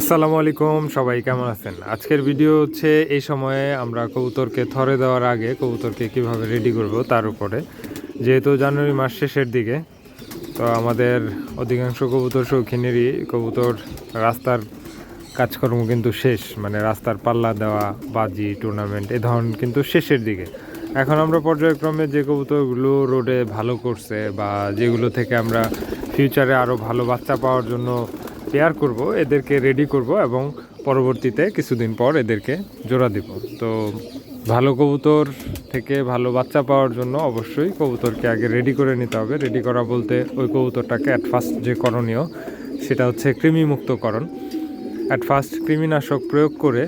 আসসালামু আলাইকুম, সবাই কেমন আছেন? আজকের ভিডিও হচ্ছে এই সময়ে আমরা কবুতরকে থরে দেওয়ার আগে কবুতরকে কীভাবে রেডি করব তার উপরে। যেহেতু জানুয়ারি মাস শেষের দিকে, তো আমাদের অধিকাংশ কবুতর শৌখিনেরই কবুতর রাস্তার কাজকর্ম কিন্তু শেষ মানে রাস্তার পাল্লা দেওয়া, বাজি টুর্নামেন্ট এ ধরনের কিন্তু শেষের দিকে। এখন আমরা পর্যায়ক্রমে যে কবুতরগুলো রোডে ভালো করছে বা যেগুলো থেকে আমরা ফিউচারে আরও ভালো বাচ্চা পাওয়ার জন্য পেয়ার করব, এদেরকে রেডি করব এবং পরবর্তীতে কিছুদিন পর এদেরকে জোড়া দিব। তো ভালো কবুতর থেকে ভালো বাচ্চা পাওয়ার জন্য অবশ্যই কবুতরকে আগে রেডি করে নিতে হবে। রেডি করা বলতে ওই কবুতরটাকে অ্যাট ফার্স্ট যে করণীয়, সেটা হচ্ছে কৃমিমুক্তকরণ। অ্যাট ফার্স্ট কৃমিনাশক প্রয়োগ করে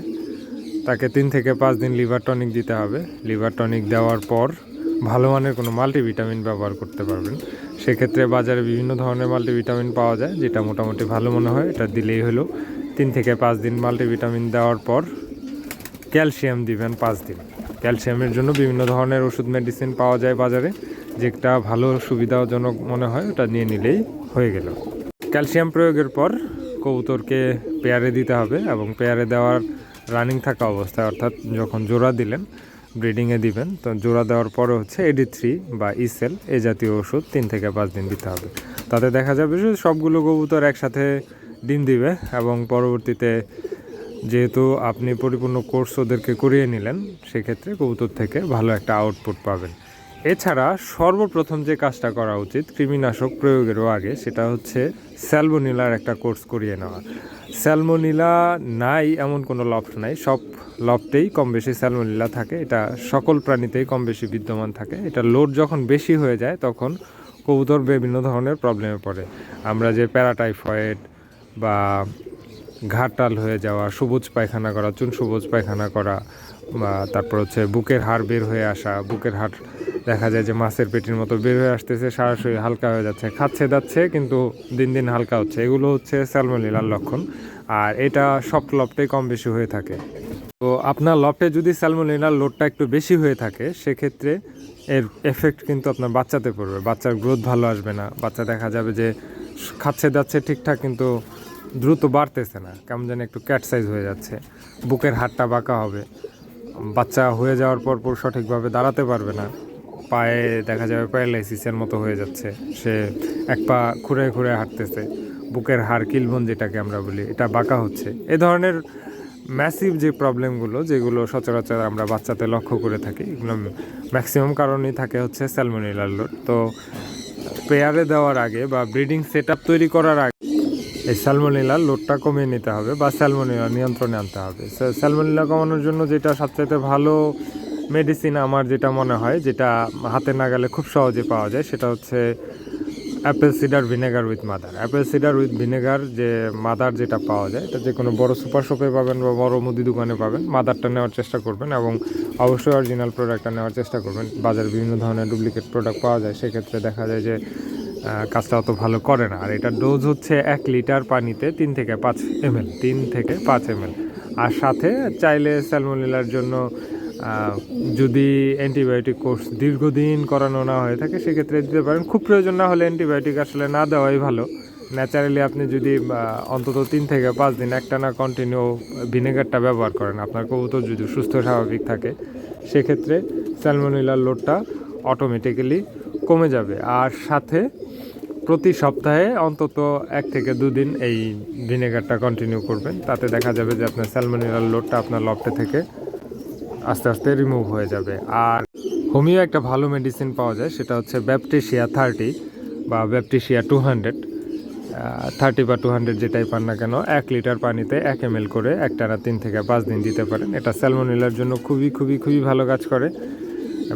তাকে তিন থেকে পাঁচ দিন লিভার টনিক দিতে হবে। লিভার টনিক দেওয়ার পর ভালো মানের কোনো মাল্টিভিটামিন ব্যবহার করতে পারবেন। সেক্ষেত্রে বাজারে বিভিন্ন ধরনের মাল্টিভিটামিন পাওয়া যায়, যেটা মোটামুটি ভালো মনে হয়। এটা দিলেই হলো। তিন থেকে পাঁচ দিন মাল্টিভিটামিন দেওয়ার পর ক্যালসিয়াম দিবেন পাঁচ দিন। ক্যালসিয়ামের জন্য বিভিন্ন ধরনের ওষুধ মেডিসিন পাওয়া যায় বাজারে। যেটা ভালো সুবিধাজনক মনে হয়, ওটা নিয়ে নিলেই হয়ে গেল। ক্যালসিয়াম প্রয়োগের পর কবুতরকে পেয়ারে দিতে হবে এবং পেয়ারে দেওয়ার রানিং থাকা অবস্থায়, অর্থাৎ যখন জোড়া দিলেন ব্রিডিংয়ে দিবেন। তো জোড়া দেওয়ার পরে হচ্ছে এডি থ্রি বা ইসেল এ জাতীয় ওষুধ তিন থেকে পাঁচ দিন দিতে হবে। তাতে দেখা যাবে যে সবগুলো কবুতর একসাথে ডিম দিবে এবং পরবর্তীতে যেহেতু আপনি পরিপূর্ণ কোর্স ওদেরকে করিয়ে নিলেন, সেক্ষেত্রে কবুতর থেকে ভালো একটা আউটপুট পাবেন। এছাড়া সর্বপ্রথম যে কাজটা করা উচিত কৃমিনাশক প্রয়োগেরও আগে, সেটা হচ্ছে স্যালমোনিলার একটা কোর্স করিয়ে নেওয়া। স্যালমোনিলা নাই এমন কোনো লফট নাই, সব লফটেই কম বেশি স্যালমোনিলা থাকে। এটা সকল প্রাণীতেই কম বেশি বিদ্যমান থাকে। এটা লোড যখন বেশি হয়ে যায়, তখন কবুতর বিভিন্ন ধরনের প্রবলেমে পড়ে। আমরা যে প্যারাটাইফয়েড বা ঘাটাল হয়ে যাওয়া, সবুজ পায়খানা করা, চুন সবুজ পায়খানা করা, বা তারপর হচ্ছে বুকের হাড় বের হয়ে আসা, বুকের হাড় দেখা যায় যে মাছের পেটির মতো বের হয়ে আসতেছে, সরাসরি হালকা হয়ে যাচ্ছে, খাচ্ছে যাচ্ছে কিন্তু দিন দিন হালকা হচ্ছে। এগুলো হচ্ছে স্যালমোনিলার লক্ষণ, আর এটা সব লপটেই কম বেশি হয়ে থাকে। তো আপনার লপটে যদি স্যালমোনিলার লোডটা একটু বেশি হয়ে থাকে, সেক্ষেত্রে এর এফেক্ট কিন্তু আপনার বাচ্চাতে পড়বে। বাচ্চার গ্রোথ ভালো আসবে না। বাচ্চা দেখা যাবে যে খাচ্ছে যাচ্ছে ঠিকঠাক, কিন্তু দ্রুত বাড়তেছে না। কেমন যেন একটু ক্যাট সাইজ হয়ে যাচ্ছে। বুকের হাড়টা বাঁকা হবে। বাচ্চা হয়ে যাওয়ার পর পর সঠিকভাবে দাঁড়াতে পারবে না। পায়ে দেখা যাবে প্যারালাইসিসের মতো হয়ে যাচ্ছে। সে এক পা খুঁড়ে খুঁড়ে হাঁটতেছে। বুকের হাড় কিলবন যেটাকে আমরা বলি, এটা বাঁকা হচ্ছে। এ ধরনের ম্যাসিভ যে প্রবলেমগুলো যেগুলো সচরাচর আমরা বাচ্চাতে লক্ষ্য করে থাকি, এগুলো ম্যাক্সিমাম কারণেই থাকে হচ্ছে স্যালমোনিলার লোড তো পেয়ারে দেওয়ার আগে বা ব্রিডিং সেট তৈরি করার আগে এই স্যালমোনিলার লোডটা কমিয়ে নিতে হবে বা স্যালমোনিলা নিয়ন্ত্রণে আনতে হবে। স্যা- স্যালমোনিলা কমানোর জন্য যেটা সবচাইতে ভালো মেডিসিন আমার যেটা মনে হয়, যেটা হাতে নাগালে খুব সহজে পাওয়া যায়, সেটা হচ্ছে apple cider vinegar with mother. Apple cider with vinegar যে মাদার যেটা পাওয়া যায়, এটা যে কোনো বড় সুপার শপে পাবেন বা বড় মুদি দোকানে পাবেন, মাদারটা নেওয়ার চেষ্টা করবেন এবং অবশ্যই অরিজিনাল প্রোডাক্টটা নেওয়ার চেষ্টা করবেন। বাজারে বিভিন্ন ধরনের ডুপ্লিকেট প্রোডাক্ট পাওয়া যায়, সেক্ষেত্রে দেখা যায় যে কাজটা অত ভালো করে না। আর এটার ডোজ হচ্ছে এক লিটার পানিতে তিন থেকে পাঁচ এমএল, তিন থেকে পাঁচ এমএল। আর সাথে চাইলে স্যালমোনিলার জন্য যদি অ্যান্টিবায়োটিক কোর্স দীর্ঘদিন করানো না হয়ে থাকে, সেক্ষেত্রে দিতে পারেন। খুব প্রয়োজন না হলে অ্যান্টিবায়োটিক আসলে না দেওয়াই ভালো। ন্যাচারালি আপনি যদি অন্তত তিন থেকে পাঁচ দিন একটানা কন্টিনিউ ভিনেগারটা ব্যবহার করেন, আপনার কবুতর যদি সুস্থ স্বাভাবিক থাকে, সেক্ষেত্রে স্যালমোনিলার লোডটা অটোমেটিক্যালি কমে যাবে। আর সাথে প্রতি সপ্তাহে অন্তত এক থেকে দুদিন এই ভিনেগারটা কন্টিনিউ করবেন। তাতে দেখা যাবে যে আপনার স্যালমোনিলার লোডটা আপনার লফটে থেকে আস্তে আস্তে রিমুভ হয়ে যাবে। আর হোমিও একটা ভালো মেডিসিন পাওয়া যায়, সেটা হচ্ছে ব্যাপটিশিয়া থার্টি বা ব্যাপটিশিয়া টু হান্ড্রেড থার্টি বা টু হান্ড্রেড যেটাই পান না কেন, এক লিটার পানিতে এক এম করে একটানা তিন থেকে পাঁচ দিন দিতে পারেন। এটা স্যালমোনিলার জন্য খুবই খুবই খুবই ভালো কাজ করে।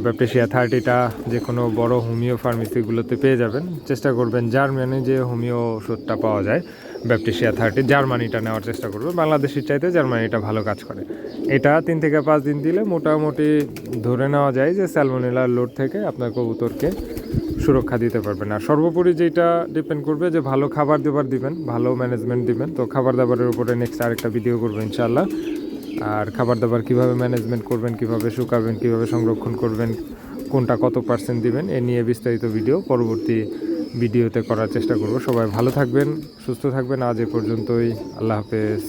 ব্যাপটিশিয়া থার্টিটা যে কোনো বড় হোমিও ফার্মেসিগুলোতে পেয়ে যাবেন। চেষ্টা করবেন জার্মানি যে হোমিও ওষুধটা পাওয়া যায় ব্যাপটিশিয়া থার্টি জার্মানিটা নেওয়ার চেষ্টা করবেন। বাংলাদেশের চাইতে জার্মানিটা ভালো কাজ করে। এটা তিন থেকে পাঁচ দিন দিলে মোটামুটি ধরে নেওয়া যায় যে স্যালমোনিলার লোড থেকে আপনার কবুতরকে সুরক্ষা দিতে পারবেন। আর সর্বোপরি যেটা ডিপেন্ড করবে যে ভালো খাবার দাবার দিবেন, ভালো ম্যানেজমেন্ট দিবেন। তো খাবার দাবারের উপরে নেক্সট আরেকটা ভিডিও করব ইনশাল্লাহ আর খাবার দাবার কীভাবে ম্যানেজমেন্ট করবেন, কীভাবে শুকাবেন, কীভাবে সংরক্ষণ করবেন, কোনটা কত পার্সেন্ট দিবেন, এ নিয়ে বিস্তারিত ভিডিও পরবর্তী ভিডিওতে করার চেষ্টা করব। সবাই ভালো থাকবেন, সুস্থ থাকবেন। আজ এ পর্যন্তই। আল্লাহ হাফেজ।